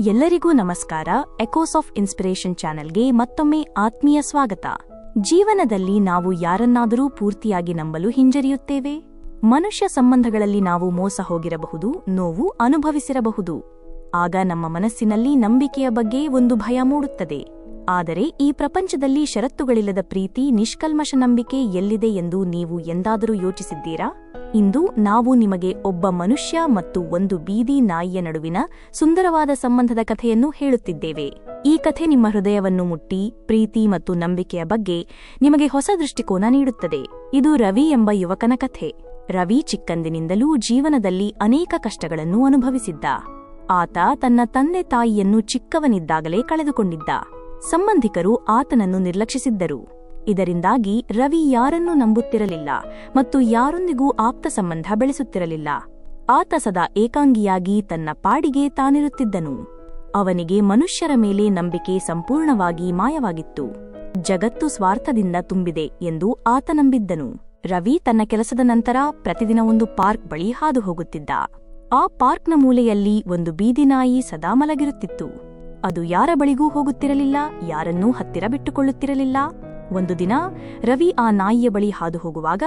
ಎಲ್ಲರಿಗೂ ನಮಸ್ಕಾರ. Echoes of inspiration ಚಾನೆಲ್ಗೆ ಮತ್ತೊಮ್ಮೆ ಆತ್ಮೀಯ ಸ್ವಾಗತ. ಜೀವನದಲ್ಲಿ ನಾವು ಯಾರನ್ನಾದರೂ ಪೂರ್ತಿಯಾಗಿ ನಂಬಲು ಹಿಂಜರಿಯುತ್ತೇವೆ? ಮನುಷ್ಯ ಸಂಬಂಧಗಳಲ್ಲಿ ನಾವು ಮೋಸ ಹೋಗಿರಬಹುದು, ನೋವು ಅನುಭವಿಸಿರಬಹುದು. ಆಗ ನಮ್ಮ ಮನಸ್ಸಿನಲ್ಲಿ ನಂಬಿಕೆಯ ಬಗ್ಗೆ ಒಂದು ಭಯ ಮೂಡುತ್ತದೆ. ಆದರೆ ಈ ಪ್ರಪಂಚದಲ್ಲಿ ಷರತ್ತುಗಳಿಲ್ಲದ ಪ್ರೀತಿ, ನಿಷ್ಕಲ್ಮಶ ನಂಬಿಕೆ ಎಲ್ಲಿದೆ ಎಂದು ನೀವು ಎಂದಾದರೂ ಯೋಚಿಸಿದ್ದೀರಾ? ಇಂದು ನಾವು ನಿಮಗೆ ಒಬ್ಬ ಮನುಷ್ಯ ಮತ್ತು ಒಂದು ಬೀದಿ ನಾಯಿಯ ನಡುವಿನ ಸುಂದರವಾದ ಸಂಬಂಧದ ಕಥೆಯನ್ನು ಹೇಳುತ್ತಿದ್ದೇವೆ. ಈ ಕಥೆ ನಿಮ್ಮ ಹೃದಯವನ್ನು ಮುಟ್ಟಿ, ಪ್ರೀತಿ ಮತ್ತು ನಂಬಿಕೆಯ ಬಗ್ಗೆ ನಿಮಗೆ ಹೊಸ ದೃಷ್ಟಿಕೋನ ನೀಡುತ್ತದೆ. ಇದು ರವಿ ಎಂಬ ಯುವಕನ ಕಥೆ. ರವಿ ಚಿಕ್ಕಂದಿನಿಂದಲೂ ಜೀವನದಲ್ಲಿ ಅನೇಕ ಕಷ್ಟಗಳನ್ನು ಅನುಭವಿಸಿದ್ದ. ಆತ ತನ್ನ ತಂದೆ ತಾಯಿಯನ್ನು ಚಿಕ್ಕವನಿದ್ದಾಗಲೇ ಕಳೆದುಕೊಂಡಿದ್ದ. ಸಂಬಂಧಿಕರು ಆತನನ್ನು ನಿರ್ಲಕ್ಷಿಸಿದ್ದರು. ಇದರಿಂದಾಗಿ ರವಿ ಯಾರನ್ನೂ ನಂಬುತ್ತಿರಲಿಲ್ಲ ಮತ್ತು ಯಾರೊಂದಿಗೂ ಆಪ್ತ ಸಂಬಂಧ ಬೆಳೆಸುತ್ತಿರಲಿಲ್ಲ. ಆತ ಸದಾ ಏಕಾಂಗಿಯಾಗಿ ತನ್ನ ಪಾಡಿಗೆ ತಾನಿರುತ್ತಿದ್ದನು. ಅವನಿಗೆ ಮನುಷ್ಯರ ಮೇಲೆ ನಂಬಿಕೆ ಸಂಪೂರ್ಣವಾಗಿ ಮಾಯವಾಗಿತ್ತು. ಜಗತ್ತು ಸ್ವಾರ್ಥದಿಂದ ತುಂಬಿದೆ ಎಂದು ಆತ ನಂಬಿದ್ದನು. ರವಿ ತನ್ನ ಕೆಲಸದ ನಂತರ ಪ್ರತಿದಿನ ಒಂದು ಪಾರ್ಕ್ ಬಳಿ ಹಾದು ಹೋಗುತ್ತಿದ್ದ. ಆ ಪಾರ್ಕ್ನ ಮೂಲೆಯಲ್ಲಿ ಒಂದು ಬೀದಿನಾಯಿ ಸದಾ ಮಲಗಿರುತ್ತಿತ್ತು. ಅದು ಯಾರ ಬಳಿಗೂ ಹೋಗುತ್ತಿರಲಿಲ್ಲ, ಯಾರನ್ನೂ ಹತ್ತಿರ ಬಿಟ್ಟುಕೊಳ್ಳುತ್ತಿರಲಿಲ್ಲ. ಒಂದು ದಿನ ರವಿ ಆ ನಾಯಿಯ ಬಳಿ ಹಾದು ಹೋಗುವಾಗ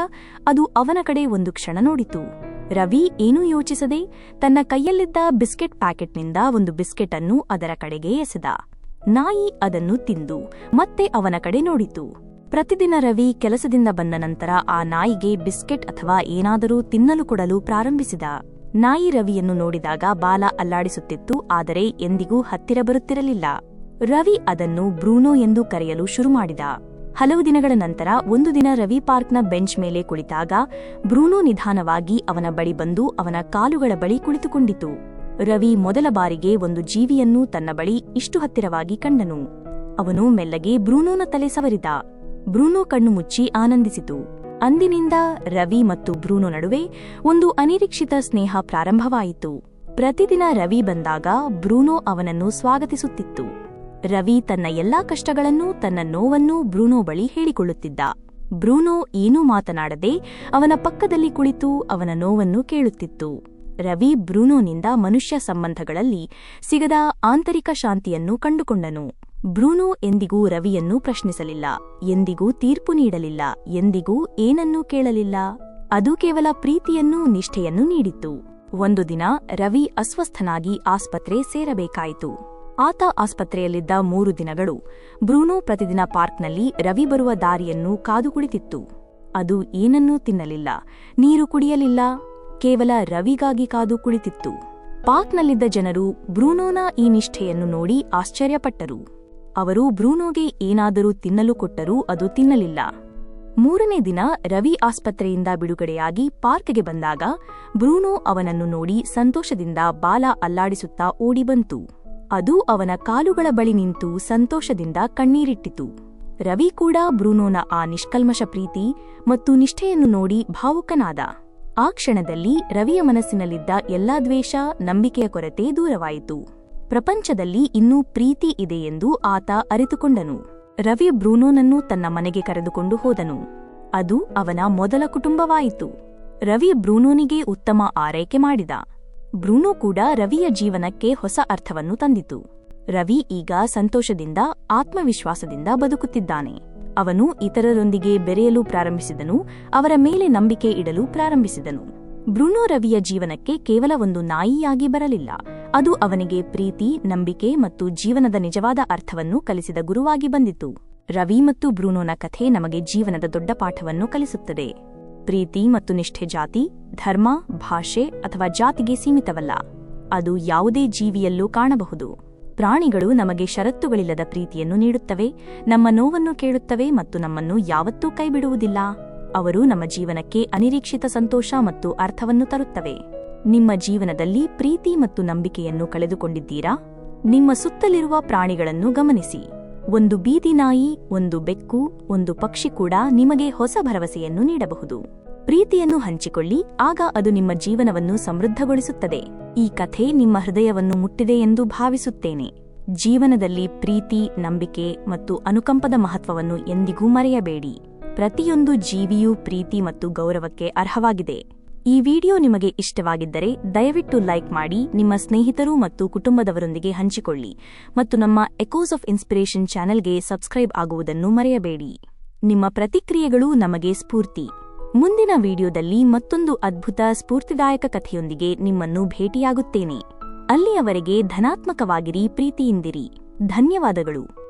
ಅದು ಅವನ ಕಡೆ ಒಂದು ಕ್ಷಣ ನೋಡಿತು. ರವಿ ಏನೂ ಯೋಚಿಸದೆ ತನ್ನ ಕೈಯಲ್ಲಿದ್ದ ಬಿಸ್ಕೆಟ್ ಪ್ಯಾಕೆಟ್ನಿಂದ ಒಂದು ಬಿಸ್ಕೆಟ್ ಅನ್ನು ಅದರ ಕಡೆಗೆ ಎಸೆದ. ನಾಯಿ ಅದನ್ನು ತಿಂದು ಮತ್ತೆ ಅವನ ಕಡೆ ನೋಡಿತು. ಪ್ರತಿದಿನ ರವಿ ಕೆಲಸದಿಂದ ಬಂದ ನಂತರ ಆ ನಾಯಿಗೆ ಬಿಸ್ಕೆಟ್ ಅಥವಾ ಏನಾದರೂ ತಿನ್ನಲು ಕೊಡಲು ಪ್ರಾರಂಭಿಸಿದ. ನಾಯಿ ರವಿಯನ್ನು ನೋಡಿದಾಗ ಬಾಲ ಅಲ್ಲಾಡಿಸುತ್ತಿತ್ತು, ಆದರೆ ಎಂದಿಗೂ ಹತ್ತಿರ ಬರುತ್ತಿರಲಿಲ್ಲ. ರವಿ ಅದನ್ನು ಬ್ರೂನೋ ಎಂದು ಕರೆಯಲು ಶುರುಮಾಡಿದ ಹಲವು ದಿನಗಳ ನಂತರ ಒಂದು ದಿನ ರವಿ ಪಾರ್ಕ್ನ ಬೆಂಚ್ ಮೇಲೆ ಕುಳಿತಾಗ ಬ್ರೂನೋ ನಿಧಾನವಾಗಿ ಅವನ ಬಳಿ ಬಂದು ಅವನ ಕಾಲುಗಳ ಬಳಿ ಕುಳಿತುಕೊಂಡಿತು. ರವಿ ಮೊದಲ ಬಾರಿಗೆ ಒಂದು ಜೀವಿಯನ್ನು ತನ್ನ ಬಳಿ ಇಷ್ಟು ಹತ್ತಿರವಾಗಿ ಕಂಡನು. ಅವನು ಮೆಲ್ಲಗೆ ಬ್ರೂನೋನ ತಲೆ ಸವರಿದ. ಬ್ರೂನೋ ಕಣ್ಣು ಮುಚ್ಚಿ ಆನಂದಿಸಿತು. ಅಂದಿನಿಂದ ರವಿ ಮತ್ತು ಬ್ರೂನೋ ನಡುವೆ ಒಂದು ಅನಿರೀಕ್ಷಿತ ಸ್ನೇಹ ಪ್ರಾರಂಭವಾಯಿತು. ಪ್ರತಿದಿನ ರವಿ ಬಂದಾಗ ಬ್ರೂನೋ ಅವನನ್ನು ಸ್ವಾಗತಿಸುತ್ತಿತ್ತು. ರವಿ ತನ್ನ ಎಲ್ಲಾ ಕಷ್ಟಗಳನ್ನೂ ತನ್ನ ನೋವನ್ನು ಬ್ರೂನೋ ಬಳಿ ಹೇಳಿಕೊಳ್ಳುತ್ತಿದ್ದ. ಬ್ರೂನೋ ಏನೂ ಮಾತನಾಡದೆ ಅವನ ಪಕ್ಕದಲ್ಲಿ ಕುಳಿತು ಅವನ ನೋವನ್ನು ಕೇಳುತ್ತಿತ್ತು. ರವಿ ಬ್ರೂನೋನಿಂದ ಮನುಷ್ಯ ಸಂಬಂಧಗಳಲ್ಲಿ ಸಿಗದ ಆಂತರಿಕ ಶಾಂತಿಯನ್ನು ಕಂಡುಕೊಂಡನು. ಬ್ರೂನೋ ಎಂದಿಗೂ ರವಿಯನ್ನು ಪ್ರಶ್ನಿಸಲಿಲ್ಲ. ಎಂದಿಗೂ ತೀರ್ಪು ನೀಡಲಿಲ್ಲ. ಎಂದಿಗೂ ಏನನ್ನೂ ಕೇಳಲಿಲ್ಲ. ಅದು ಕೇವಲ ಪ್ರೀತಿಯನ್ನೂ ನಿಷ್ಠೆಯನ್ನೂ ನೀಡಿತ್ತು. ಒಂದು ದಿನ ರವಿ ಅಸ್ವಸ್ಥನಾಗಿ ಆಸ್ಪತ್ರೆ ಸೇರಬೇಕಾಯಿತು. ಆತ ಆಸ್ಪತ್ರೆಯಲ್ಲಿದ್ದ ಮೂರು ದಿನಗಳು ಬ್ರೂನೋ ಪ್ರತಿದಿನ ಪಾರ್ಕ್ನಲ್ಲಿ ರವಿ ಬರುವ ದಾರಿಯನ್ನು ಕಾದು ಕುಳಿತಿತ್ತು ಅದು ಏನನ್ನೂ ತಿನ್ನಲಿಲ್ಲ. ನೀರು ಕುಡಿಯಲಿಲ್ಲ. ಕೇವಲ ರವಿಗಾಗಿ ಕಾದು ಕುಳಿತಿತ್ತು ಪಾರ್ಕ್ನಲ್ಲಿದ್ದ ಜನರು ಬ್ರೂನೋನ ಈ ನಿಷ್ಠೆಯನ್ನು ನೋಡಿ ಆಶ್ಚರ್ಯಪಟ್ಟರು. ಅವರು ಬ್ರೂನೋಗೆ ಏನಾದರೂ ತಿನ್ನಲು ಕೊಟ್ಟರೂ ಅದು ತಿನ್ನಲಿಲ್ಲ. ಮೂರನೇ ದಿನ ರವಿ ಆಸ್ಪತ್ರೆಯಿಂದ ಬಿಡುಗಡೆಯಾಗಿ ಪಾರ್ಕ್ಗೆ ಬಂದಾಗ ಬ್ರೂನೋ ಅವನನ್ನು ನೋಡಿ ಸಂತೋಷದಿಂದ ಬಾಲ ಅಲ್ಲಾಡಿಸುತ್ತಾ ಓಡಿಬಂತು ಅದು ಅವನ ಕಾಲುಗಳ ಬಳಿ ನಿಂತು ಸಂತೋಷದಿಂದ ಕಣ್ಣೀರಿಟ್ಟಿತು. ರವಿ ಕೂಡ ಬ್ರೂನೋನ ಆ ನಿಷ್ಕಲ್ಮಶ ಪ್ರೀತಿ ಮತ್ತು ನಿಷ್ಠೆಯನ್ನು ನೋಡಿ ಭಾವುಕನಾದ. ಆ ಕ್ಷಣದಲ್ಲಿ ರವಿಯ ಮನಸ್ಸಿನಲ್ಲಿದ್ದ ಎಲ್ಲಾ ದ್ವೇಷ, ನಂಬಿಕೆಯ ಕೊರತೆ ದೂರವಾಯಿತು. ಪ್ರಪಂಚದಲ್ಲಿ ಇನ್ನೂ ಪ್ರೀತಿ ಇದೆ ಎಂದು ಆತ ಅರಿತುಕೊಂಡನು. ರವಿ ಬ್ರೂನೋನನ್ನು ತನ್ನ ಮನೆಗೆ ಕರೆದುಕೊಂಡು ಹೋದನು. ಅದು ಅವನ ಮೊದಲ ಕುಟುಂಬವಾಯಿತು. ರವಿ ಬ್ರೂನೋನಿಗೆ ಉತ್ತಮ ಆರೈಕೆ ಮಾಡಿದ. ಬ್ರೂನೋ ಕೂಡ ರವಿಯ ಜೀವನಕ್ಕೆ ಹೊಸ ಅರ್ಥವನ್ನು ತಂದಿತು. ರವಿ ಈಗ ಸಂತೋಷದಿಂದ, ಆತ್ಮವಿಶ್ವಾಸದಿಂದ ಬದುಕುತ್ತಿದ್ದಾನೆ. ಅವನು ಇತರರೊಂದಿಗೆ ಬೆರೆಯಲು ಪ್ರಾರಂಭಿಸಿದನು, ಅವರ ಮೇಲೆ ನಂಬಿಕೆ ಇಡಲು ಪ್ರಾರಂಭಿಸಿದನು. ಬ್ರೂನೋ ರವಿಯ ಜೀವನಕ್ಕೆ ಕೇವಲ ಒಂದು ನಾಯಿಯಾಗಿ ಬರಲಿಲ್ಲ. ಅದು ಅವನಿಗೆ ಪ್ರೀತಿ, ನಂಬಿಕೆ ಮತ್ತು ಜೀವನದ ನಿಜವಾದ ಅರ್ಥವನ್ನು ಕಲಿಸಿದ ಗುರುವಾಗಿ ಬಂದಿತು. ರವಿ ಮತ್ತು ಬ್ರೂನೋನ ಕಥೆ ನಮಗೆ ಜೀವನದ ದೊಡ್ಡ ಪಾಠವನ್ನು ಕಲಿಸುತ್ತದೆ. ಪ್ರೀತಿ ಮತ್ತು ನಿಷ್ಠೆ ಜಾತಿ, ಧರ್ಮ, ಭಾಷೆ ಅಥವಾ ಜಾತಿಗೆ ಸೀಮಿತವಲ್ಲ. ಅದು ಯಾವುದೇ ಜೀವಿಯಲ್ಲೂ ಕಾಣಬಹುದು. ಪ್ರಾಣಿಗಳು ನಮಗೆ ಷರತ್ತುಗಳಿಲ್ಲದ ಪ್ರೀತಿಯನ್ನು ನೀಡುತ್ತವೆ, ನಮ್ಮ ನೋವನ್ನು ಕೇಳುತ್ತವೆ ಮತ್ತು ನಮ್ಮನ್ನು ಯಾವತ್ತೂ ಕೈಬಿಡುವುದಿಲ್ಲ. ಅವರು ನಮ್ಮ ಜೀವನಕ್ಕೆ ಅನಿರೀಕ್ಷಿತ ಸಂತೋಷ ಮತ್ತು ಅರ್ಥವನ್ನು ತರುತ್ತವೆ. ನಿಮ್ಮ ಜೀವನದಲ್ಲಿ ಪ್ರೀತಿ ಮತ್ತು ನಂಬಿಕೆಯನ್ನು ಕಳೆದುಕೊಂಡಿದ್ದೀರಾ? ನಿಮ್ಮ ಸುತ್ತಲಿರುವ ಪ್ರಾಣಿಗಳನ್ನು ಗಮನಿಸಿ. ಒಂದು ಬೀದಿನಾಯಿ ಒಂದು ಬೆಕ್ಕು, ಒಂದು ಪಕ್ಷಿ ಕೂಡ ನಿಮಗೆ ಹೊಸ ಭರವಸೆಯನ್ನು ನೀಡಬಹುದು. ಪ್ರೀತಿಯನ್ನು ಹಂಚಿಕೊಳ್ಳಿ, ಆಗ ಅದು ನಿಮ್ಮ ಜೀವನವನ್ನು ಸಮೃದ್ಧಗೊಳಿಸುತ್ತದೆ. ಈ ಕಥೆ ನಿಮ್ಮ ಹೃದಯವನ್ನು ಮುಟ್ಟಿದೆ ಎಂದು ಭಾವಿಸುತ್ತೇನೆ. ಜೀವನದಲ್ಲಿ ಪ್ರೀತಿ, ನಂಬಿಕೆ ಮತ್ತು ಅನುಕಂಪದ ಮಹತ್ವವನ್ನು ಎಂದಿಗೂ ಮರೆಯಬೇಡಿ. ಪ್ರತಿಯೊಂದು ಜೀವಿಯೂ ಪ್ರೀತಿ ಮತ್ತು ಗೌರವಕ್ಕೆ ಅರ್ಹವಾಗಿದೆ. ಈ ವಿಡಿಯೋ ನಿಮಗೆ ಇಷ್ಟವಾಗಿದ್ದರೆ ದಯವಿಟ್ಟು ಲೈಕ್ ಮಾಡಿ, ನಿಮ್ಮ ಸ್ನೇಹಿತರು ಮತ್ತು ಕುಟುಂಬದವರೊಂದಿಗೆ ಹಂಚಿಕೊಳ್ಳಿ ಮತ್ತು ನಮ್ಮ ಎಕೋಸ್ ಆಫ್ ಇನ್ಸ್ಪಿರೇಷನ್ ಚಾನೆಲ್ಗೆ ಸಬ್ಸ್ಕ್ರೈಬ್ ಆಗುವುದನ್ನು ಮರೆಯಬೇಡಿ. ನಿಮ್ಮ ಪ್ರತಿಕ್ರಿಯೆಗಳು ನಮಗೆ ಸ್ಫೂರ್ತಿ. ಮುಂದಿನ ವಿಡಿಯೋದಲ್ಲಿ ಮತ್ತೊಂದು ಅದ್ಭುತ, ಸ್ಫೂರ್ತಿದಾಯಕ ಕಥೆಯೊಂದಿಗೆ ನಿಮ್ಮನ್ನು ಭೇಟಿಯಾಗುತ್ತೇನೆ. ಅಲ್ಲಿಯವರೆಗೆ ಧನಾತ್ಮಕವಾಗಿರಿ, ಪ್ರೀತಿಯಿಂದಿರಿ. ಧನ್ಯವಾದಗಳು.